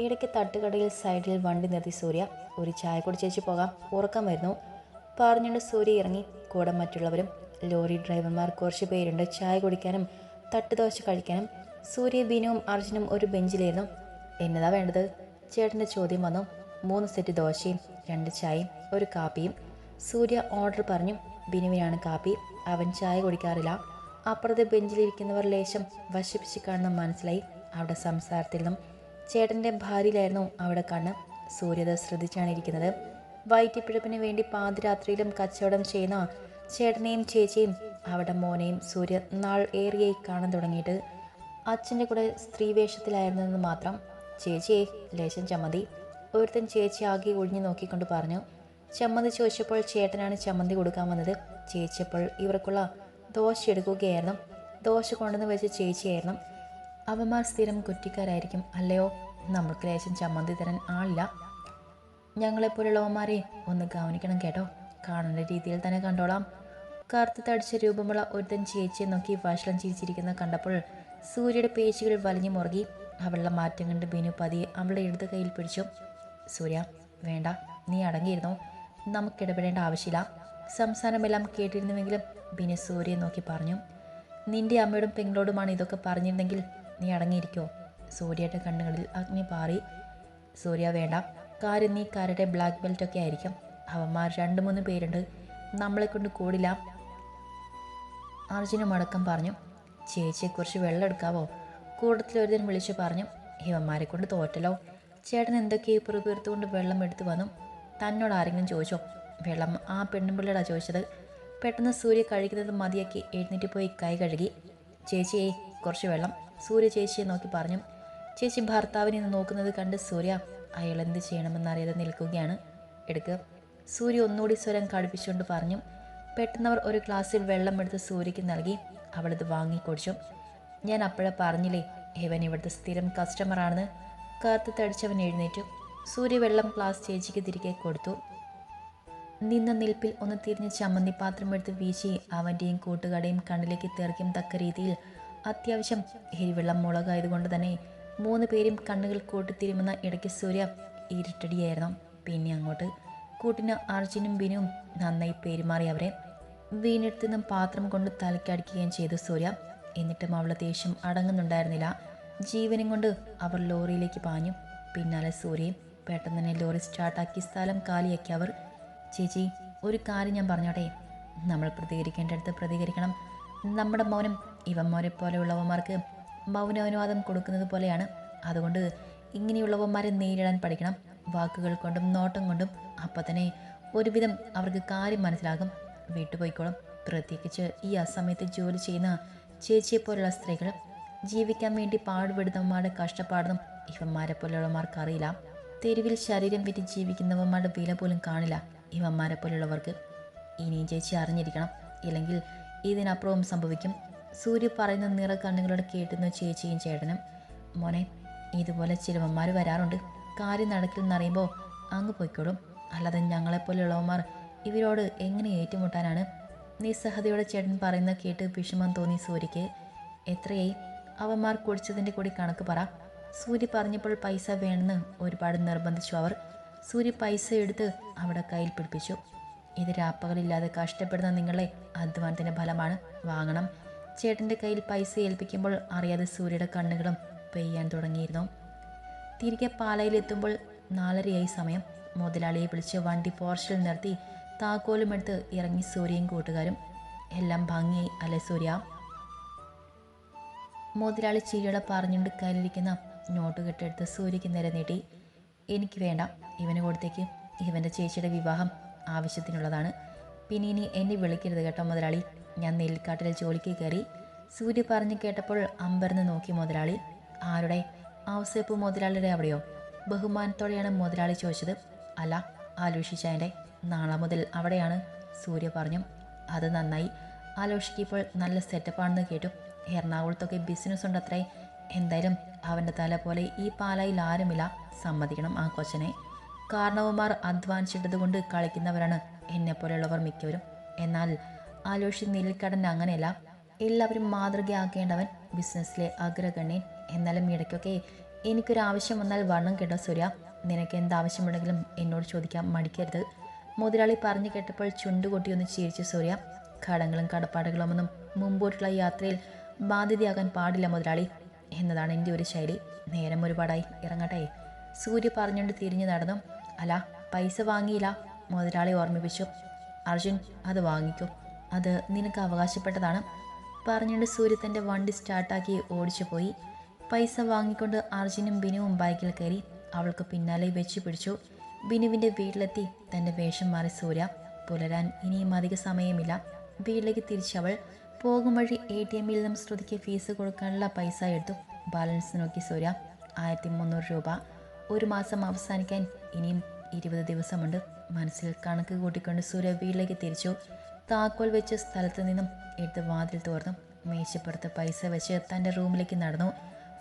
ഇടയ്ക്ക് തട്ടുകടയിൽ സൈഡിൽ വണ്ടി നിർത്തി സൂര്യ ഒരു ചായ കുടിച്ചേച്ച് പോകാം ഉറക്കം വരുന്നു. പറഞ്ഞുകൊണ്ട് സൂര്യ ഇറങ്ങി. കൂടെ മറ്റുള്ളവരും ലോറി ഡ്രൈവർമാർ കുറച്ച് പേരുണ്ട്. ചായ കുടിക്കാനും തട്ടുദോശ കഴിക്കാനും. സൂര്യ ബിനുവും അർജുനും ഒരു ബെഞ്ചിലായിരുന്നു എന്നതാ വേണ്ടത്? ചേട്ടന്റെ ചോദ്യം വന്നു. മൂന്ന് സെറ്റ് ദോശയും രണ്ട് ചായയും ഒരു കാപ്പിയും. സൂര്യ ഓർഡർ പറഞ്ഞു. ബിനുവിനാണ് കാപ്പി അവൻ ചായ കുടിക്കാറില്ല. അപ്പുറത്തെ ബെഞ്ചിലിരിക്കുന്നവർ ലേശം വശിപ്പിച്ച് കാണുന്ന മനസ്സിലായി. അവിടെ സംസാരത്തിൽ നിന്നും ചേട്ടന്റെ ഭാര്യയിലായിരുന്നു അവിടെ കണ്ണ്. സൂര്യത ശ്രദ്ധിച്ചാണ് ഇരിക്കുന്നത്. വയറ്റിപ്പിഴപ്പിന് വേണ്ടി പാതിരാത്രിയിലും കച്ചവടം ചെയ്യുന്ന ചേട്ടനെയും ചേച്ചിയും അവിടെ മോനെയും സൂര്യ നാൾ ഏറിയായി കാണാൻ തുടങ്ങിയിട്ട് അച്ഛന്റെ കൂടെ സ്ത്രീ വേഷത്തിലായിരുന്നെന്ന് മാത്രം ചേച്ചിയെ ലേശം ചമ്മന്തി. ഒരുത്തൻ ചേച്ചി ആകെ ഒഴിഞ്ഞു നോക്കിക്കൊണ്ട് പറഞ്ഞു ചമ്മന്തി ചോദിച്ചപ്പോൾ ചേട്ടനാണ് ചമ്മന്തി കൊടുക്കാൻ വന്നത്. ചേച്ചിയപ്പോൾ ഇവർക്കുള്ള ദോശ എടുക്കുകയായിരുന്നു. ദോശ കൊണ്ടുവന്ന് വെച്ച ചേച്ചിയായിരുന്നു. അവന്മാർ സ്ഥിരം കുറ്റിക്കാരായിരിക്കും അല്ലയോ? നമ്മൾക്ക് ലേശം ചമ്മന്തി തരാൻ ആളില്ല. ഞങ്ങളെപ്പോലുള്ളവന്മാരെ ഒന്ന് ഗവനിക്കണം കേട്ടോ. കാണേണ്ട രീതിയിൽ തന്നെ കണ്ടോളാം. കറുത്ത് തടിച്ച രൂപമുള്ള ഒരുത്തൻ ചേച്ചിയെ നോക്കി വഷളം ചിരിച്ചിരിക്കുന്ന കണ്ടപ്പോൾ സൂര്യയുടെ പേശികൾ വലിഞ്ഞു മുറുകി. അവളുടെ മാറ്റം കണ്ട് ബിനു പതിയെ അവളുടെ ഇടത് കയ്യിൽ പിടിച്ചു. സൂര്യ വേണ്ട. നീ അടങ്ങിയിരുന്നു? നമുക്ക് ഇടപെടേണ്ട ആവശ്യമില്ല. സംസാരമെല്ലാം കേട്ടിരുന്നുവെങ്കിലും ബിനു സൂര്യയെ നോക്കി പറഞ്ഞു. നിന്റെ അമ്മയോടും പെങ്ങളോടുമാണ് ഇതൊക്കെ പറഞ്ഞിരുന്നെങ്കിൽ നീ അടങ്ങിയിരിക്കോ? സൂര്യയുടെ കണ്ണുകളിൽ അഗ്നി പാറി. സൂര്യ വേണ്ട. കാര്യം നീ കാരുടെ ബ്ലാക്ക് ബെൽറ്റ് ഒക്കെ ആയിരിക്കും. അവന്മാർ രണ്ട് മൂന്ന് പേരുണ്ട്. നമ്മളെ കൊണ്ട് കൂടില്ല. അർജുനും അടക്കം പറഞ്ഞു. ചേച്ചിയെക്കുറിച്ച് വെള്ളം എടുക്കാവോ? കൂട്ടത്തിൽ ദിനം വിളിച്ചു പറഞ്ഞു. ഇവന്മാരെ കൊണ്ട് തോറ്റലോ ചേട്ടൻ എന്തൊക്കെയോ പിറുപിറുത്തുകൊണ്ട് വെള്ളം എടുത്തു വന്നു? തന്നോട് ആരെങ്കിലും ചോദിച്ചോ? വെള്ളം ആ പെണ്ണുപിള്ളടാ ചോദിച്ചത്. പെട്ടെന്ന് സൂര്യ കഴിക്കുന്നത് മതിയാക്കി എഴുന്നേറ്റ് പോയി കൈ കഴുകി. ചേച്ചിയെ കുറച്ച് വെള്ളം. സൂര്യ ചേച്ചിയെ നോക്കി പറഞ്ഞു. ചേച്ചി ഭർത്താവിനെ നോക്കുന്നത് കണ്ട് സൂര്യ അയാൾ എന്ത് ചെയ്യണമെന്നറിയാതെ നിൽക്കുകയാണ്. എടുക്കുക സൂര്യ ഒന്നുകൂടി സ്വരം കടുപ്പിച്ചുകൊണ്ട് പറഞ്ഞു. പെട്ടെന്നവർ ഒരു ഗ്ലാസ്സിൽ വെള്ളം എടുത്ത് സൂര്യയ്ക്ക് നൽകി അവളത് വാങ്ങിക്കൊടിച്ചു ഞാൻ അപ്പോഴേ പറഞ്ഞില്ലേ ഇവൻ ഇവിടുത്തെ സ്ഥിരം കസ്റ്റമറാണെന്ന് കാത്ത് തടിച്ചവൻ എഴുന്നേറ്റു. സൂര്യ വെള്ളം ഗ്ലാസ് ചേച്ചിക്ക് തിരികെ കൊടുത്തു. നിന്ന നിൽപ്പിൽ ഒന്ന് തിരിഞ്ഞ് ചമ്മന്തി പാത്രം എടുത്ത് വീശി അവന്റെയും കൂട്ടുകാരുടെയും കണ്ണിലേക്ക് തെറിക്കും തക്ക രീതിയിൽ അത്യാവശ്യം എരിവെള്ളം മുളകായതുകൊണ്ട് തന്നെ മൂന്ന് പേരും കണ്ണുകൾ കൂട്ടിത്തിരുമുന്ന ഇടയ്ക്ക് സൂര്യ ഇരുട്ടടിയായിരുന്നു. പിന്നെ അങ്ങോട്ട് കൂട്ടിന് അർജുനും ബിനുവും നന്നായി പെരുമാറി അവരെ വീണെടുത്തു നിന്നും പാത്രം കൊണ്ട് തലക്കടിക്കുകയും ചെയ്തു സൂര്യ. എന്നിട്ടും അവളെ ദേഷ്യം അടങ്ങുന്നുണ്ടായിരുന്നില്ല. ജീവനും കൊണ്ട് അവർ ലോറിയിലേക്ക് പാഞ്ഞു. പിന്നാലെ സൂര്യയും പെട്ടെന്ന് തന്നെ ലോറി സ്റ്റാർട്ടാക്കി സ്ഥലം കാലിയാക്കി. അവർ ചേച്ചി ഒരു കാര്യം ഞാൻ പറഞ്ഞോട്ടെ. നമ്മൾ പ്രതികരിക്കേണ്ടടുത്ത് പ്രതികരിക്കണം. നമ്മുടെ മൗനം ഇവന്മാരെ പോലെയുള്ളവന്മാർക്ക് മൗനാനുവാദം കൊടുക്കുന്നത് പോലെയാണ്. അതുകൊണ്ട് ഇങ്ങനെയുള്ളവന്മാരെ നേരിടാൻ പഠിക്കണം. വാക്കുകൾ കൊണ്ടും നോട്ടം കൊണ്ടും അപ്പം തന്നെ ഒരുവിധം അവർക്ക് കാര്യം മനസ്സിലാകും. വീട്ടുപോയിക്കോളും. പ്രത്യേകിച്ച് ഈ അസമയത്ത് ജോലി ചെയ്യുന്ന ചേച്ചിയെ പോലുള്ള സ്ത്രീകൾ ജീവിക്കാൻ വേണ്ടി പാടുപെടുന്നവന്മാരുടെ കഷ്ടപ്പാടൊന്നും ഇവന്മാരെ പോലെയുള്ളവന്മാർക്ക് അറിയില്ല. തെരുവിൽ ശരീരം വിറ്റ് ജീവിക്കുന്നവന്മാരുടെ വില പോലും കാണില്ല ഇവന്മാരെ പോലുള്ളവർക്ക് ഇനിയും ചേച്ചി അറിഞ്ഞിരിക്കണം. ഇല്ലെങ്കിൽ ഇതിനപ്പുറവും സംഭവിക്കും. സൂര്യ പറയുന്ന നിറ കണ്ണുകളോട് കേട്ടുന്നു ചേച്ചിയും ചേട്ടനും മോനെ ഇതുപോലെ ചിലവന്മാർ വരാറുണ്ട്. കാര്യം നടക്കില്ലെന്നറിയുമ്പോൾ അങ്ങ് പോയിക്കോളും. അല്ലാതെ ഞങ്ങളെപ്പോലെയുള്ളവന്മാർ ഇവരോട് എങ്ങനെ ഏറ്റുമുട്ടാനാണ്? നിസ്സഹതയോടെ ചേട്ടൻ പറയുന്ന കേട്ട് വിഷമം തോന്നി സൂര്യയ്ക്ക് എത്രയായി? അവന്മാർ കുടിച്ചതിന്റെ കൂടി കണക്ക് പറ. സൂര്യ പറഞ്ഞപ്പോൾ പൈസ വേണമെന്ന് ഒരുപാട് നിർബന്ധിച്ചു അവർ. സൂര്യ പൈസ എടുത്ത് അവിടെ കയ്യിൽ പിടിപ്പിച്ചു. ഇത് രാപ്പകലില്ലാതെ കഷ്ടപ്പെടുന്ന നിങ്ങളെ അധ്വാനത്തിന്റെ ഫലമാണ്. വാങ്ങണം. ചേട്ടന്റെ കയ്യിൽ പൈസ ഏൽപ്പിക്കുമ്പോൾ അറിയാതെ സൂര്യയുടെ കണ്ണുകളും പെയ്യാൻ തുടങ്ങിയിരുന്നു. തിരികെ പാലയിലെത്തുമ്പോൾ നാലരയായി സമയം. മുതലാളിയെ വിളിച്ച് വണ്ടി പോർച്ചിൽ നിർത്തി താക്കോലും എടുത്ത് ഇറങ്ങി സൂര്യയും കൂട്ടുകാരും. എല്ലാം ഭംഗിയായി അല്ലേ സൂര്യ? മുതലാളി ചിരിയോടെ പറഞ്ഞുകൊണ്ട് കയ്യിലിരിക്കുന്ന നോട്ട് കെട്ടെടുത്ത് സൂര്യയ്ക്ക് നേരെ നീട്ടി. എനിക്ക് വേണ്ട. ഇവന് കൊടുത്തേക്ക്. ഇവന്റെ ചേച്ചിയുടെ വിവാഹം ആവശ്യത്തിനുള്ളതാണ്. പിന്നെ ഇനി എന്നെ വിളിക്കരുത് കേട്ടോ മുതലാളി. ഞാൻ നെല്ലിക്കാട്ടിൽ ജോലിക്ക് കയറി സൂര്യ പറഞ്ഞു കേട്ടപ്പോൾ അമ്പരന്ന് നോക്കി മുതലാളി. ആരുടെ? ഔസേപ്പ് മുതലാളിയുടെ അവിടെയോ? ബഹുമാനത്തോടെയാണ് മുതലാളി ചോദിച്ചത്. അല്ല ആലോഷിച്ചതിന്റെ നാളെ മുതൽ അവിടെയാണ് സൂര്യ പറഞ്ഞു. അത് നന്നായി. ആലോഷിക്ക് ഇപ്പോൾ നല്ല സെറ്റപ്പാണെന്ന് കേട്ടു. എറണാകുളത്തൊക്കെ ബിസിനസ് ഉണ്ടത്രേ. എന്തായാലും അവന്റെ തല പോലെ ഈ പാലായിൽ ആരുമില്ല. സമ്മതിക്കണം ആ കൊച്ചനെ. കാരണവന്മാർ അധ്വാനിച്ചിട്ടത് കൊണ്ട് കളിക്കുന്നവരാണ് എന്നെപ്പോലെയുള്ളവർ മിക്കവരും. എന്നാൽ ആലോഷി നെല്ലിക്കടൻ അങ്ങനെയല്ല. എല്ലാവരും മാതൃകയാക്കേണ്ടവൻ ബിസിനസ്സിലെ അഗ്രഗണ്യൻ. എന്നാലും ഇടയ്ക്കൊക്കെ എനിക്കൊരു ആവശ്യം വന്നാൽ വണ്ണം കേട്ടോ സൂര്യ. നിനക്ക് എന്താവശ്യമുണ്ടെങ്കിലും എന്നോട് ചോദിക്കാൻ മടിക്കരുത്. മുതലാളി പറഞ്ഞു കേട്ടപ്പോൾ ചുണ്ടുകൊട്ടിയൊന്ന് ചിരിച്ചു സൂര്യ. കടങ്ങളും കടപ്പാടുകളുമൊന്നും മുമ്പോട്ടുള്ള യാത്രയിൽ ബാധ്യതയാകാൻ പാടില്ല മുതലാളി. എന്നതാണ് എന്റെ ഒരു ശൈലി. നേരം ഒരുപാടായി. ഇറങ്ങട്ടെ. സൂര്യ പറഞ്ഞുകൊണ്ട് തിരിഞ്ഞു നടന്നു. അല്ല പൈസ വാങ്ങിയില്ല. മുതലാളി ഓർമ്മിപ്പിച്ചു. അർജുൻ അത് വാങ്ങിക്കൂ. അത് നിനക്ക് അവകാശപ്പെട്ടതാണ്. പറഞ്ഞുകൊണ്ട് സൂര്യ തന്റെ വണ്ടി സ്റ്റാർട്ടാക്കി ഓടിച്ചു പോയി. പൈസ വാങ്ങിക്കൊണ്ട് അർജുനും ബിനുവും ബൈക്കിൽ കയറി അവൾക്ക് പിന്നാലെ വെച്ച് പിടിച്ചു. ബിനുവിന്റെ വീട്ടിലെത്തി തന്റെ വേഷം മാറി സൂര്യ. പുലരാൻ ഇനിയും അധിക സമയമില്ല. വീട്ടിലേക്ക് തിരിച്ചവൾ പോകും വഴി എ ടി എമ്മിൽ നിന്നും ശ്രുതിക്ക് ഫീസ് കൊടുക്കാനുള്ള പൈസ എടുത്തു. ബാലൻസ് നോക്കി സൂര്യ. ആയിരത്തി മുന്നൂറ് രൂപ. ഒരു മാസം അവസാനിക്കാൻ ഇനിയും ഇരുപത് ദിവസമുണ്ട്. മനസ്സിൽ കണക്ക് കൂട്ടിക്കൊണ്ട് സൂര്യ വീട്ടിലേക്ക് തിരിച്ചു. താക്കോൽ വെച്ച സ്ഥലത്ത് നിന്നും എടുത്ത് വാതിൽ തുറന്നു. മേശപ്പുറത്ത് പൈസ വെച്ച് തന്റെ റൂമിലേക്ക് നടന്നു.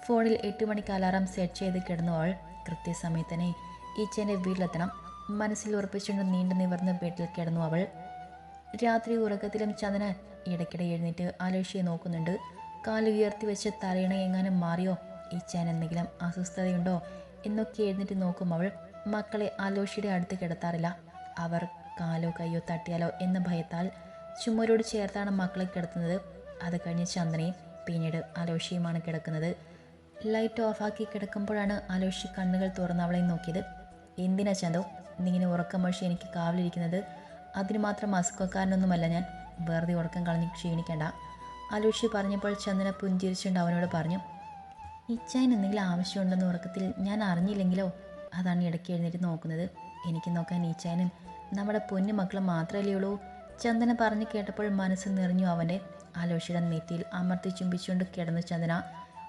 ഫോണിൽ എട്ട് മണിക്ക് അലാറം സെറ്റ് ചെയ്ത് കിടന്നു അവൾ കൃത്യസമയത്ത് തന്നെ ഈച്ചേന്റെ വീട്ടിലെത്തണം. മനസ്സിൽ ഉറപ്പിച്ചുകൊണ്ട് നീണ്ടു നിവർന്ന് വീട്ടിൽ കിടന്നു അവൾ. രാത്രി ഉറക്കത്തിലും ചന്ദന ഇടയ്ക്കിടെ എഴുന്നേറ്റ് ആലോഷിയെ നോക്കുന്നുണ്ട്. കാലുയർത്തി വെച്ച് തലയിണ എങ്ങാനും മാറിയോ? ഈച്ചാൻ എന്തെങ്കിലും അസ്വസ്ഥതയുണ്ടോ? എന്നൊക്കെ എഴുന്നേറ്റ് നോക്കും അവൾ. മക്കളെ ആലോഷിയുടെ അടുത്ത് കിടത്താറില്ല. അവർ കാലോ കയ്യോ തട്ടിയാലോ എന്ന ഭയത്താൽ ചുമരോട് ചേർത്താണ് മക്കളെ കിടത്തുന്നത്. അത് കഴിഞ്ഞ് ചന്ദനയും പിന്നീട് അലോഷിയുമാണ് കിടക്കുന്നത്. ലൈറ്റ് ഓഫാക്കി കിടക്കുമ്പോഴാണ് അലോഷി കണ്ണുകൾ തുറന്ന് അവളെ നോക്കിയത്. എന്തിനാ ചന്തു ഉറക്കം വഴി എനിക്ക് കാവലിരിക്കുന്നത്? അതിന് മാത്രം അസുഖക്കാരനൊന്നുമല്ല ഞാൻ. വെറുതെ ഉറക്കം കളഞ്ഞ് ക്ഷീണിക്കേണ്ട. അലോഷി പറഞ്ഞപ്പോൾ ചന്ദന പുഞ്ചിരിച്ചുകൊണ്ട് അവനോട് പറഞ്ഞു ഇച്ചായൻ എന്തെങ്കിലും ആവശ്യമുണ്ടെന്ന് ഉറക്കത്തിൽ ഞാൻ അറിഞ്ഞില്ലെങ്കിലോ? അതാണ് ഇടയ്ക്ക് എഴുന്നേറ്റ് നോക്കുന്നത്. എനിക്ക് നോക്കാൻ ഈച്ചായനും നമ്മുടെ പൊന്നു മക്കൾ മാത്രമല്ലേ ഉള്ളൂ? ചന്ദന പറഞ്ഞു കേട്ടപ്പോൾ മനസ്സ് നിറഞ്ഞു അവന്റെ ആലോഷിയുടെ നെറ്റിയിൽ അമർത്തി ചുംബിച്ചുകൊണ്ട് കിടന്നു ചന്ദന.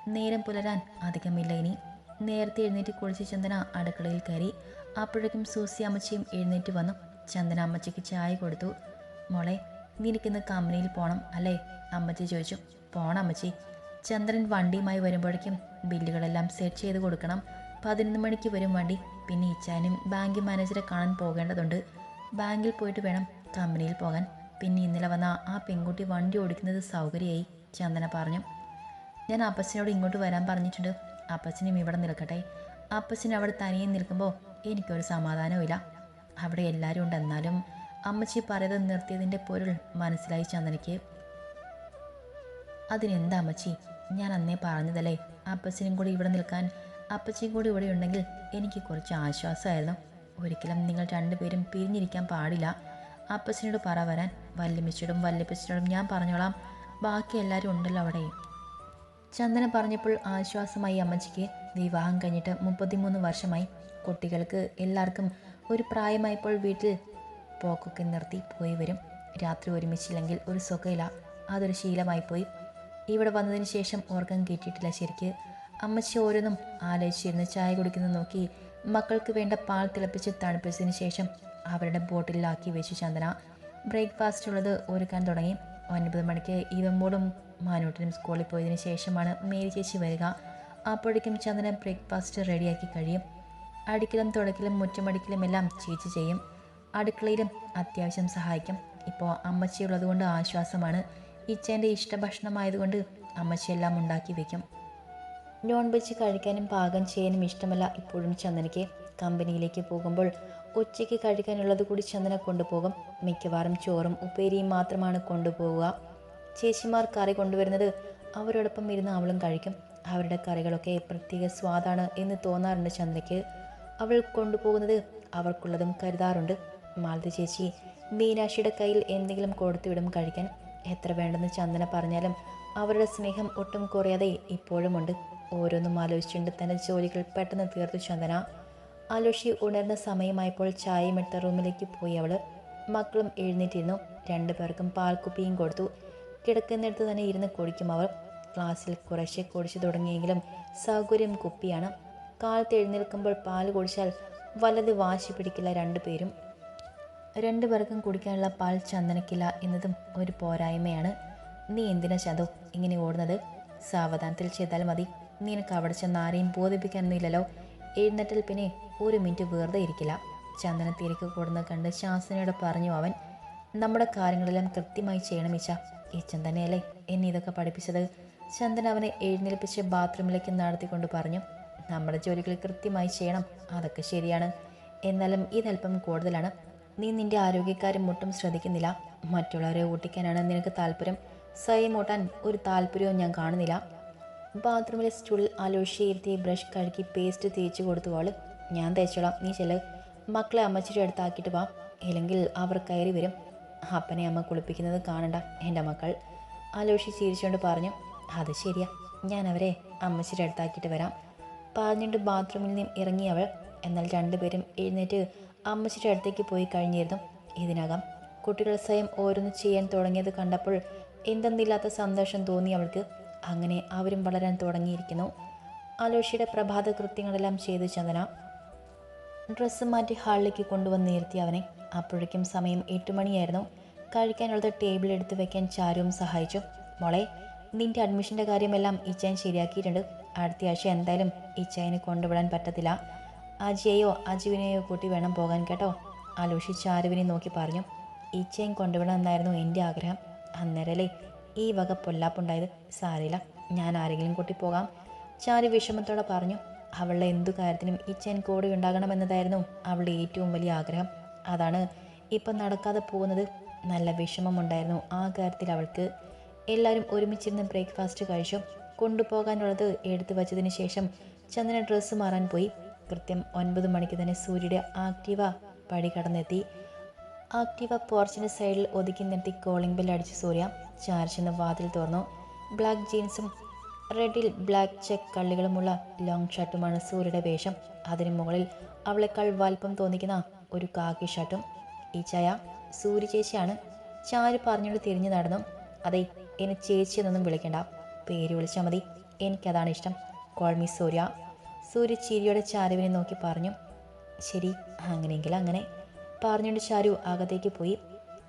നേരം പുലരാൻ അധികമില്ല ഇനി. നേരത്തെ എഴുന്നേറ്റ് കുളിച്ച് ചന്ദന അടുക്കളയിൽ കയറി. അപ്പോഴേക്കും സൂസി അമ്മച്ചിയും എഴുന്നേറ്റ് വന്നു. ചന്ദന അമ്മച്ചിക്ക് ചായ കൊടുത്തു. മോളെ നിനക്കിന്ന് കമ്പനിയിൽ പോകണം അല്ലേ? അമ്മച്ചി ചോദിച്ചു. പോണം അമ്മച്ചി. ചന്ദ്രൻ വണ്ടിയുമായി വരുമ്പോഴേക്കും ബില്ലുകളെല്ലാം സെറ്റ് ചെയ്ത് കൊടുക്കണം. പതിനൊന്ന് മണിക്ക് വരും വണ്ടി. പിന്നെ ഇച്ചാനും ബാങ്ക് മാനേജറെ കാണാൻ പോകേണ്ടതുണ്ട്. ബാങ്കിൽ പോയിട്ട് വേണം കമ്പനിയിൽ പോകാൻ. പിന്നെ ഇന്നലെ വന്ന ആ പെൺകുട്ടി വണ്ടി ഓടിക്കുന്നത് സൗകര്യമായി ചന്ദന പറഞ്ഞു. ഞാൻ അപ്പച്ചനോട് ഇങ്ങോട്ട് വരാൻ പറഞ്ഞിട്ടുണ്ട്. അപ്പച്ചനും ഇവിടെ നിൽക്കട്ടെ. അപ്പച്ചൻ അവിടെ തനിയെ നിൽക്കുമ്പോൾ എനിക്കൊരു സമാധാനവുമില്ല. അവിടെ എല്ലാവരും ഉണ്ട്. എന്നാലും അമ്മച്ചി പറയുന്നത് നിർത്തിയതിന്റെ പൊരുൾ മനസ്സിലായി ചന്ദനയ്ക്ക്. അതിനെന്താ അമ്മച്ചി? ഞാൻ അന്നേ പറഞ്ഞതല്ലേ. അപ്പച്ചനും കൂടി ഇവിടെ നിൽക്കാൻ. അപ്പച്ചിയും കൂടി ഇവിടെ ഉണ്ടെങ്കിൽ എനിക്ക് കുറച്ച് ആശ്വാസമായിരുന്നു. ഒരിക്കലും നിങ്ങൾ രണ്ടുപേരും പിരിഞ്ഞിരിക്കാൻ പാടില്ല. അപ്പച്ചനോട് പറ വരാൻ. വല്യമ്മച്ചിയോടും വല്യപ്പച്ചനോടും ഞാൻ പറഞ്ഞോളാം. ബാക്കി എല്ലാവരും ഉണ്ടല്ലോ അവിടെ. ചന്ദന പറഞ്ഞപ്പോൾ ആശ്വാസമായി അമ്മച്ചിക്ക് വിവാഹം കഴിഞ്ഞിട്ട് മുപ്പത്തിമൂന്ന് വർഷമായി. കുട്ടികൾക്ക് എല്ലാവർക്കും ഒരു പ്രായമായപ്പോൾ വീട്ടിൽ പോക്കൊക്കെ നിർത്തി പോയി വരും. രാത്രി ഒരുമിച്ചില്ലെങ്കിൽ ഒരു സുഖയില്ല അതൊരു ശീലമായി പോയി. ഇവിടെ വന്നതിന് ശേഷം ഓർക്കം കിട്ടിയിട്ടില്ല ശരിക്ക്. അമ്മച്ചി ഓരോന്നും ആലോചിച്ചിരുന്ന്. ചായ കുടിക്കുന്നത് നോക്കി മക്കൾക്ക് വേണ്ട പാൽ തിളപ്പിച്ച് തണുപ്പിച്ചതിന് ശേഷം അവരുടെ ബോട്ടിലാക്കി വെച്ച് ചന്ദന. ബ്രേക്ക്ഫാസ്റ്റ് ഉള്ളത് ഒരുക്കാൻ തുടങ്ങി. ഒൻപത് മണിക്ക് ഇവമ്പോടും മാനൂട്ടനും സ്കൂളിൽ പോയതിനു ശേഷമാണ് മേരി ചേച്ചി വരിക. അപ്പോഴേക്കും ചന്ദന ബ്രേക്ക്ഫാസ്റ്റ് റെഡിയാക്കി കഴിയും. അടിക്കലും തുടക്കലും മുറ്റമടിക്കലും എല്ലാം ചേച്ചി ചെയ്യും. അടുക്കളയിലും അത്യാവശ്യം സഹായിക്കും. ഇപ്പോൾ അമ്മച്ചിയുള്ളതുകൊണ്ട് ആശ്വാസമാണ്. ഇച്ചേന്റെ ഇഷ്ടഭക്ഷണമായതുകൊണ്ട് അമ്മച്ചി എല്ലാം ഉണ്ടാക്കി വെക്കും. നോൺ വെജ് കഴിക്കാനും പാകം ചെയ്യാനും ഇഷ്ടമല്ല ഇപ്പോഴും ചന്ദനയ്ക്ക്. കമ്പനിയിലേക്ക് പോകുമ്പോൾ ഉച്ചയ്ക്ക് കഴിക്കാനുള്ളത് കൂടി ചന്ദന കൊണ്ടുപോകും. മിക്കവാറും ചോറും ഉപ്പേരിയും മാത്രമാണ് കൊണ്ടുപോവുക. ചേച്ചിമാർ കറി കൊണ്ടുവരുന്നത് അവരോടൊപ്പം ഇരുന്ന് അവളും കഴിക്കും. അവരുടെ കറികളൊക്കെ പ്രത്യേക സ്വാദാണ് എന്ന് തോന്നാറുണ്ട് ചന്ദനയ്ക്ക്. അവൾ കൊണ്ടുപോകുന്നത് അവർക്കുള്ളതും കരുതാറുണ്ട്. മാലതി ചേച്ചി മീനാക്ഷിയുടെ കയ്യിൽ എന്തെങ്കിലും കൊടുത്തു വിടും കഴിക്കാൻ. എത്ര വേണ്ടെന്ന് ചന്ദന പറഞ്ഞാലും അവരുടെ സ്നേഹം ഒട്ടും കുറയാതെ ഇപ്പോഴുമുണ്ട്. ഓരോന്നും ആലോചിച്ചുകൊണ്ട് തന്റെ ജോലികൾ പെട്ടെന്ന് തീർത്തു ചന്ദന. ആലോഷി ഉണർന്ന സമയമായപ്പോൾ ചായയും എടുത്ത റൂമിലേക്ക് പോയി അവൾ. മക്കളും എഴുന്നേറ്റിരുന്നു. രണ്ടുപേർക്കും പാൽക്കുപ്പിയും കൊടുത്തു. കിടക്കുന്നിടത്ത് തന്നെ ഇരുന്ന് കുടിക്കും അവൾ. ക്ലാസ്സിൽ കുറേശ്ശെ കുടിച്ചു തുടങ്ങിയെങ്കിലും സൗകര്യം കുപ്പിയാണ്. കാലത്ത് എഴുന്നേൽക്കുമ്പോൾ പാൽ കുടിച്ചാൽ വലത് വാശി പിടിക്കില്ല രണ്ടുപേരും രണ്ടു പേർക്കും കുടിക്കാനുള്ള പാൽ ചന്ദനക്കില്ല എന്നതും ഒരു പോരായ്മയാണ്. നീ എന്തിനാ ചതോ ഇങ്ങനെ ഓടുന്നത്? സാവധാനത്തിൽ ചെയ്താൽ മതി. നിനക്ക് അവിടെ ചെന്ന് ആരെയും ബോധിപ്പിക്കാനൊന്നുമില്ലല്ലോ. എഴുന്നേറ്റിൽ പിന്നെ ഒരു മിനിറ്റ് വെറുതെ ഇരിക്കില്ല. ചന്ദന തിരക്ക് കൂടുന്ന കണ്ട് ശാസനയോട് പറഞ്ഞു അവൻ നമ്മുടെ കാര്യങ്ങളെല്ലാം കൃത്യമായി ചെയ്യണം ഇച്ച ഈ തന്നെയല്ലേ എന്നെ ഇതൊക്കെ പഠിപ്പിച്ചത്? ചന്ദൻ അവനെ എഴുന്നേൽപ്പിച്ച് ബാത്റൂമിലേക്ക് നടത്തിക്കൊണ്ട് പറഞ്ഞു നമ്മുടെ ജോലികൾ കൃത്യമായി ചെയ്യണം. അതൊക്കെ ശരിയാണ്. എന്നാലും ഇതല്പം കൂടുതലാണ്. നീ നിന്റെ ആരോഗ്യക്കാരും ഒട്ടും ശ്രദ്ധിക്കുന്നില്ല. മറ്റുള്ളവരെ ഓട്ടിക്കാനാണ് നിനക്ക് താല്പര്യം. സ്വയം ഓട്ടാൻ ഒരു താല്പര്യവും ഞാൻ കാണുന്നില്ല. ബാത്റൂമിലെ സ്റ്റൂളിൽ ആലോചിച്ച് ഇരുത്തി ബ്രഷ് കഴുകി പേസ്റ്റ് തേച്ച് കൊടുത്തു അവൾ ഞാൻ തേച്ചോളാം. നീ ചില മക്കളെ അമ്മച്ചിയുടെ അടുത്താക്കിയിട്ട് വാ. ഇല്ലെങ്കിൽ അവർ കയറി വരും. അപ്പനെ അമ്മ കുളിപ്പിക്കുന്നത് കാണണ്ട എന്റെ മക്കൾ. അലോഷി ചിരിച്ചുകൊണ്ട് പറഞ്ഞു അത് ശരിയാ. ഞാൻ അവരെ അമ്മച്ചിയുടെ അടുത്താക്കിയിട്ട് വരാം. പറഞ്ഞിട്ട് ബാത്റൂമിൽ നിന്നും ഇറങ്ങി അവൾ. എന്നാൽ രണ്ടുപേരും എഴുന്നേറ്റ് അമ്മച്ചിയുടെ അടുത്തേക്ക് പോയി കഴിഞ്ഞിരുന്നു. ഇതിനകം കുട്ടികൾ സ്വയം ഓരോന്ന് ചെയ്യാൻ തുടങ്ങിയത് കണ്ടപ്പോൾ എന്തെന്നില്ലാത്ത സന്തോഷം തോന്നി അവൾക്ക്. അങ്ങനെ അവരും വളരാൻ തുടങ്ങിയിരിക്കുന്നു. ആലോഷിയുടെ പ്രഭാത കൃത്യങ്ങളെല്ലാം ചെയ്ത് ചന്ദന. ഡ്രസ്സ് മാറ്റി ഹാളിലേക്ക് കൊണ്ടുവന്ന് നിർത്തി അവനെ. അപ്പോഴേക്കും സമയം എട്ട് മണിയായിരുന്നു. കഴിക്കാനുള്ളത് ടേബിൾ എടുത്ത് വെക്കാൻ ചാരുവും സഹായിച്ചു. മോളെ നിന്റെ അഡ്മിഷന്റെ കാര്യമെല്ലാം ഇച്ചായൻ ശരിയാക്കിയിട്ടുണ്ട്. അടുത്ത ആഴ്ച എന്തായാലും ഇച്ചായനെ കൊണ്ടുവിടാൻ പറ്റത്തില്ല. അജിയെയോ അജുവിനെയോ കൂട്ടി വേണം പോകാൻ കേട്ടോ ആലോഷി ചാരുവിനെ നോക്കി പറഞ്ഞു. ഇച്ചയും കൊണ്ടുവിടണം എന്നായിരുന്നു എന്റെ ആഗ്രഹം. അന്നേരല്ലേ ഈ വക പൊല്ലാപ്പുണ്ടായത് സാരില്ല ഞാൻ ആരെങ്കിലും കൂട്ടി പോകാം ചാരി വിഷമത്തോടെ പറഞ്ഞു അവളുടെ എന്തു കാര്യത്തിനും ഇച്ചൻ കൂടെ ഉണ്ടാകണമെന്നതായിരുന്നു അവളുടെ ഏറ്റവും വലിയ ആഗ്രഹം. അതാണ് ഇപ്പം നടക്കാതെ പോകുന്നത്. നല്ല വിഷമമുണ്ടായിരുന്നു ആ കാര്യത്തിൽ അവൾക്ക്. എല്ലാവരും ഒരുമിച്ചിരുന്ന് ബ്രേക്ക്ഫാസ്റ്റ് കഴിച്ചു. കൊണ്ടുപോകാനുള്ളത് എടുത്തു വച്ചതിന് ശേഷം ചന്ദന ഡ്രസ്സ് മാറാൻ പോയി. കൃത്യം ഒൻപത് മണിക്ക് തന്നെ സൂര്യയുടെ ആക്റ്റീവ പടി കടന്നെത്തി. ആക്റ്റീവ പോർച്ചിന് സൈഡിൽ ഒതുക്കി നിർത്തി കോളിംഗ് ബെൽ അടിച്ച് സൂര്യ ചാർച്ചെന്ന് വാതിൽ തുറന്നു. ബ്ലാക്ക് ജീൻസും റെഡിൽ ബ്ലാക്ക് ചെക്ക് കള്ളികളുമുള്ള ലോങ് ഷർട്ടുമാണ് സൂര്യയുടെ വേഷം. അതിന് മുകളിൽ അവളെക്കാൾ വലിപ്പം തോന്നിക്കുന്ന ഒരു കാക്കി ഷർട്ടും ഈ ചായ സൂര്യ ചേച്ചിയാണ്. ചാരു പറഞ്ഞുകൊണ്ട് തിരിഞ്ഞു നടന്നു. അതെ എന്നെ ചേച്ചി എന്നൊന്നും വിളിക്കണ്ട. പേര് വിളിച്ചാൽ മതി. എനിക്കതാണ് ഇഷ്ടം. കോൾമി സൂര്യ. സൂര്യ ചിരിയോടെ ചാരുവിനെ നോക്കി പറഞ്ഞു. ശരി അങ്ങനെയെങ്കിൽ അങ്ങനെ. പറഞ്ഞുകൊണ്ട് ചാരു അകത്തേക്ക് പോയി.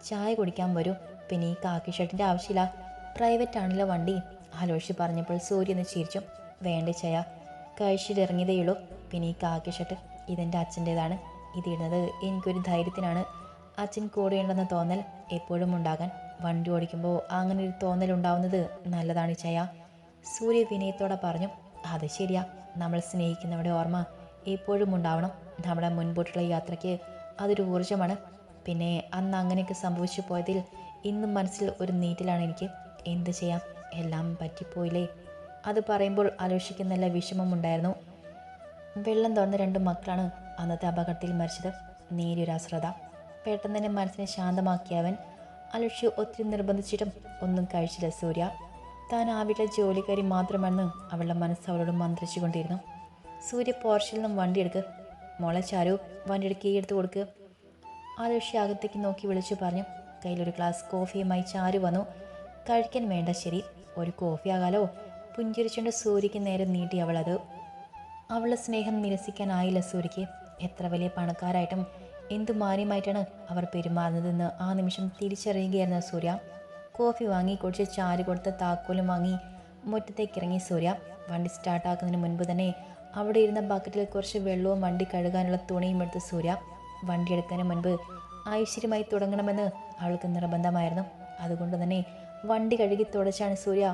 ചായ കുടിക്കാൻ വരും. പിന്നെ ഈ കാക്കി ഷർട്ടിന്റെ ആവശ്യമില്ല. പ്രൈവറ്റ് ആണല്ലോ വണ്ടി. ആലോചിച്ച് പറഞ്ഞപ്പോൾ സൂര്യ ഒന്ന് ചിരിച്ചു. വേണ്ട ചായ? കഴിച്ചിട്ടിറങ്ങിയതേയുള്ളൂ. പിന്നെ ഈ കാക്കി ഷർട്ട് ഇതെന്റെ അച്ഛന്റേതാണ് ഇതിടുന്നത് എനിക്കൊരു ധൈര്യത്തിനാണ്. അച്ഛൻ കൂടെയുണ്ടെന്ന തോന്നൽ എപ്പോഴും ഉണ്ടാകാൻ. വണ്ടി ഓടിക്കുമ്പോൾ അങ്ങനെ ഒരു തോന്നൽ ഉണ്ടാവുന്നത് നല്ലതാണ് ചായ. സൂര്യ വിനയത്തോടെ പറഞ്ഞു അത് ശരിയാ. നമ്മൾ സ്നേഹിക്കുന്നവരുടെ ഓർമ്മ എപ്പോഴും ഉണ്ടാവണം. നമ്മുടെ മുൻപോട്ടുള്ള യാത്രയ്ക്ക് അതൊരു ഊർജമാണ്. പിന്നെ അന്ന് അങ്ങനെയൊക്കെ സംഭവിച്ചു പോയതിൽ ഇന്നും മനസ്സിൽ ഒരു നീറ്റിലാണ് എനിക്ക്. എന്ത് ചെയ്യാം? എല്ലാം പറ്റിപ്പോയില്ലേ? അത് പറയുമ്പോൾ ആലോചിക്കുന്നില്ല നല്ല വിഷമമുണ്ടായിരുന്നു വെള്ളം തുറന്ന രണ്ട് മക്കളാണ് അന്നത്തെ അപകടത്തിൽ മരിച്ചത്. നേരിയൊരു അശ്രദ്ധ. പെട്ടെന്ന് തന്നെ മനസ്സിനെ ശാന്തമാക്കിയവൻ. അലക്ഷ്യ ഒത്തിരി നിർബന്ധിച്ചിട്ടും ഒന്നും കഴിച്ചില്ല സൂര്യ. താൻ ആ വീട്ടിലെ ജോലിക്കാരി മാത്രമാണെന്ന് അവളുടെ മനസ്സ് അവളോട് മന്ത്രിച്ചുകൊണ്ടിരുന്നു. സൂര്യ പോർച്ചിൽ നിന്നും വണ്ടി എടുക്ക് മോളെ ചാരു വണ്ടിയുടെ കീ എടുത്ത് കൊടുക്ക്. ആദർശി അകത്തേക്ക് നോക്കി വിളിച്ചു പറഞ്ഞു. കയ്യിലൊരു ഗ്ലാസ് കോഫിയുമായി ചാരു വന്നു. കഴിക്കാൻ വേണ്ട ശരി ഒരു കോഫി ആകാലോ. പുഞ്ചിരിച്ചുകൊണ്ട് സൂര്യക്ക് നേരെ നീട്ടി അവളത് അവളുടെ സ്നേഹം നിരസിക്കാനായില്ല സൂര്യക്ക് എത്ര വലിയ പണക്കാരായിട്ടും എന്തു മാന്യമായിട്ടാണ് അവർ പെരുമാറുന്നതെന്ന് ആ നിമിഷം തിരിച്ചറിയുകയായിരുന്നു സൂര്യ. കോഫി വാങ്ങി കുടിച്ച് ചാരി കൊടുത്ത താക്കോലും വാങ്ങി മുറ്റത്തേക്ക് ഇറങ്ങി സൂര്യ. വണ്ടി സ്റ്റാർട്ടാക്കുന്നതിന് മുൻപ് തന്നെ അവിടെ ഇരുന്ന ബക്കറ്റിൽ കുറച്ച് വെള്ളവും വണ്ടി കഴുകാനുള്ള തുണിയും എടുത്ത് സൂര്യ വണ്ടി എടുക്കുന്നതിന് മുൻപ് ഐശ്വര്യമായി തുടങ്ങണമെന്ന് അവൾക്ക് നിർബന്ധമായിരുന്നു. അതുകൊണ്ട് തന്നെ വണ്ടി കഴുകി തുടച്ചാണ് സൂര്യ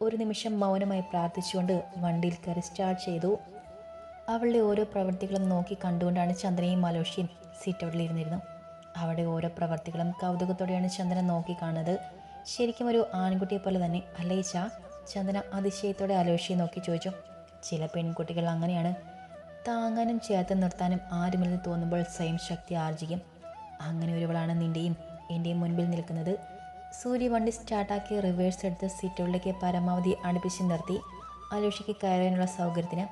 ഒരു നിമിഷം മൗനമായി പ്രാർത്ഥിച്ചുകൊണ്ട് വണ്ടിയിൽ കയറി സ്റ്റാർട്ട് ചെയ്തു. അവളുടെ ഓരോ പ്രവൃത്തികളും നോക്കി കണ്ടുകൊണ്ടാണ് ചന്ദ്രയും അലോഷ്യയും സീറ്റൗട്ടിൽ ഇരുന്നിരുന്നു അവളുടെ ഓരോ പ്രവൃത്തികളും കൗതുകത്തോടെയാണ് ചന്ദ്രൻ നോക്കി കാണുന്നത്. ശരിക്കും ഒരു ആൺകുട്ടിയെ പോലെ തന്നെ. അല്ലേ ചാ ചന്ദ്രൻ അതിശയത്തോടെ അലോഷ്യയെ നോക്കി ചോദിച്ചു. ചില പെൺകുട്ടികൾ അങ്ങനെയാണ്. താങ്ങാനും ചേർത്ത് നിർത്താനും ആരുമില്ലെന്ന് തോന്നുമ്പോൾ സ്വയം ശക്തി ആർജിക്കും. അങ്ങനെ ഒരുവളാണ് നിന്റെയും എന്റെയും മുൻപിൽ നിൽക്കുന്നത്. സൂര്യ വണ്ടി സ്റ്റാർട്ടാക്കി റിവേഴ്സ് എടുത്ത് സീറ്റുകളിലേക്ക് പരമാവധി അടുപ്പിച്ച് നിർത്തി അലോഷയ്ക്ക് കയറാനുള്ള സൗകര്യത്തിന്.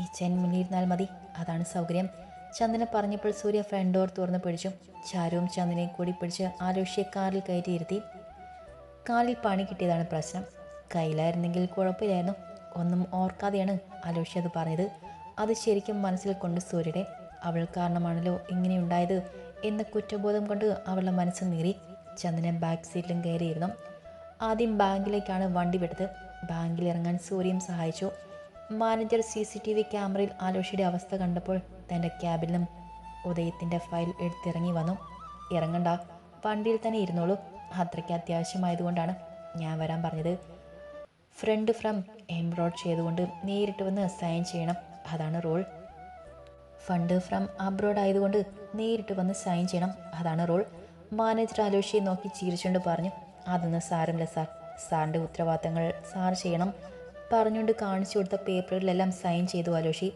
ഈ ചെൻ മുന്നിരുന്നാൽ മതി അതാണ് സൗകര്യം ചന്ദന പറഞ്ഞപ്പോൾ സൂര്യ ഫ്രണ്ട് ഡോർ തുറന്ന് പിടിച്ചു. ചാരുവും ചന്ദനയും കൂടി പിടിച്ച് ആലോഷ്യയെ കാറിൽ കയറ്റിയിരുത്തി. കാലിൽ പണി കിട്ടിയതാണ് പ്രശ്നം. കയ്യിലായിരുന്നെങ്കിൽ കുഴപ്പമില്ലായിരുന്നു. ഒന്നും ഓർക്കാതെയാണ് അലോഷ്യ അത് പറഞ്ഞത്. അത് ശരിക്കും മനസ്സിൽ കൊണ്ട് സൂര്യയുടെ അവൾ കാരണമാണല്ലോ ഇങ്ങനെയുണ്ടായത് എന്ന കുറ്റബോധം കൊണ്ട് അവളുടെ മനസ്സ് നീറി ചന്ദന ബാക്ക് സീറ്റിലും കയറിയിരുന്നു. ആദ്യം ബാങ്കിലേക്കാണ് വണ്ടി വിട്ടത്. ബാങ്കിൽ ഇറങ്ങാൻ സൂര്യയും സഹായിച്ചു. Manager C C T V ക്യാമറയിൽ ആലോഷയുടെ അവസ്ഥ കണ്ടപ്പോൾ തന്റെ ക്യാബിലും ഉദയത്തിന്റെ ഫയൽ എടുത്തിറങ്ങി വന്നു. ഇറങ്ങണ്ട വണ്ടിയിൽ തന്നെ ഇരുന്നോളൂ. അത്രയ്ക്ക് അത്യാവശ്യമായതുകൊണ്ടാണ് ഞാൻ വരാൻ പറഞ്ഞത്. ഫ്രണ്ട് ഫ്രം എംബ്രോഡ് ചെയ്തുകൊണ്ട് നേരിട്ട് വന്ന് സൈൻ ചെയ്യണം. അതാണ് റോൾ. ഫണ്ട് ഫ്രം അബ്രോഡ് ആയതുകൊണ്ട് നേരിട്ട് വന്ന് സൈൻ ചെയ്യണം. അതാണ് റോൾ. മാനേജർ അലോഷിയെ നോക്കി ചിരിച്ചുകൊണ്ട് പറഞ്ഞു അതൊന്നും സാരമില്ല സാർ. സാറിന്റെ ഉത്തരവാദിത്തങ്ങൾ സാർ ചെയ്യണം. പറഞ്ഞുകൊണ്ട് കാണിച്ചു കൊടുത്ത പേപ്പറുകളിലെല്ലാം സൈൻ ചെയ്തു അലോഷി.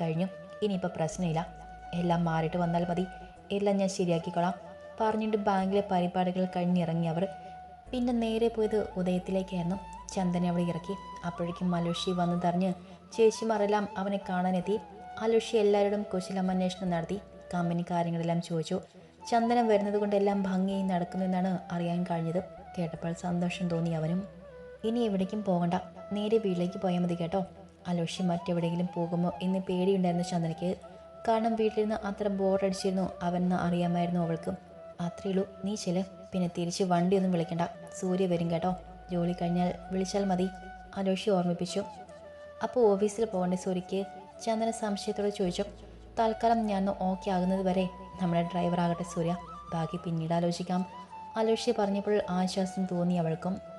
കഴിഞ്ഞു. ഇനിയിപ്പോൾ പ്രശ്നമില്ല. എല്ലാം മാറിയിട്ട് വന്നാൽ മതി. എല്ലാം ഞാൻ ശരിയാക്കിക്കോളാം. പറഞ്ഞുകൊണ്ട് ബാങ്കിലെ പരിപാടികൾ കഴിഞ്ഞിറങ്ങി അവർ പിന്നെ നേരെ പോയത് ഉദയത്തിലേക്കായിരുന്നു. ചന്ദനെ അവിടെ ഇറക്കി. അപ്പോഴേക്കും മലുഷി വന്ന് തറിഞ്ഞ് ചേച്ചിമാരെല്ലാം അവനെ കാണാനെത്തി. അലുഷി എല്ലാവരോടും കുശലം അന്വേഷണം നടത്തി. കമ്പനി കാര്യങ്ങളെല്ലാം ചോദിച്ചു. ചന്ദനം വരുന്നത് കൊണ്ടെല്ലാം ഭംഗിയായി നടക്കുന്നെന്നാണ് അറിയാൻ കഴിഞ്ഞത്. കേട്ടപ്പോൾ സന്തോഷം തോന്നി അവനും. ഇനി എവിടേക്കും പോകണ്ട. നേരെ വീട്ടിലേക്ക് പോയാൽ മതി കേട്ടോ. അലോഷി മറ്റെവിടെയെങ്കിലും പോകുമോ എന്ന് പേടിയുണ്ടായിരുന്നു ചന്ദനയ്ക്ക്. കാരണം വീട്ടിലിരുന്ന് അത്ര ബോറടിച്ചിരുന്നു അവനെന്ന് അറിയാമായിരുന്നു അവൾക്ക്. അത്രയുള്ളൂ നീ ചെൽ പിന്നെ തിരിച്ച് വണ്ടിയൊന്നും വിളിക്കണ്ട. സൂര്യ വരും കേട്ടോ. ജോലി കഴിഞ്ഞാൽ വിളിച്ചാൽ മതി. അലോഷി ഓർമ്മിപ്പിച്ചു. അപ്പോൾ ഓഫീസിൽ പോകേണ്ട സൂര്യക്ക് ചന്ദന സംശയത്തോട് ചോദിച്ചു. തൽക്കാലം ഞാൻ ഓക്കെ ആകുന്നത് വരെ നമ്മുടെ ഡ്രൈവർ ആകട്ടെ സൂര്യ. ബാക്കി പിന്നീട് ആലോചിക്കാം. അലോഷി പറഞ്ഞപ്പോൾ ആശ്വാസം തോന്നി അവൾക്കും.